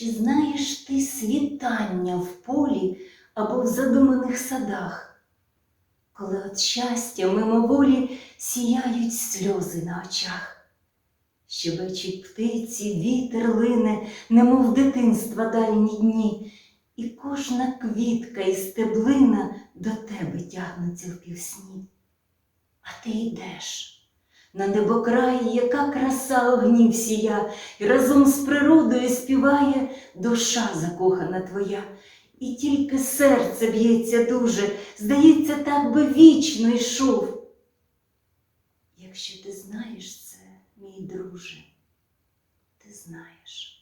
Чи знаєш ти світання в полі або в задуманих садах, коли от щастя мимоволі сіяють сльози на очах? Щебечуть птиці, вітер лине, немов дитинства дальні дні, і кожна квітка і стеблина до тебе тягнуться в півсні. А ти йдеш. На небокраї, яка краса огнів сія, і разом з природою співає душа закохана твоя, і тільки серце б'ється дуже, здається, так би вічно йшов. Якщо ти знаєш це, мій друже, ти знаєш.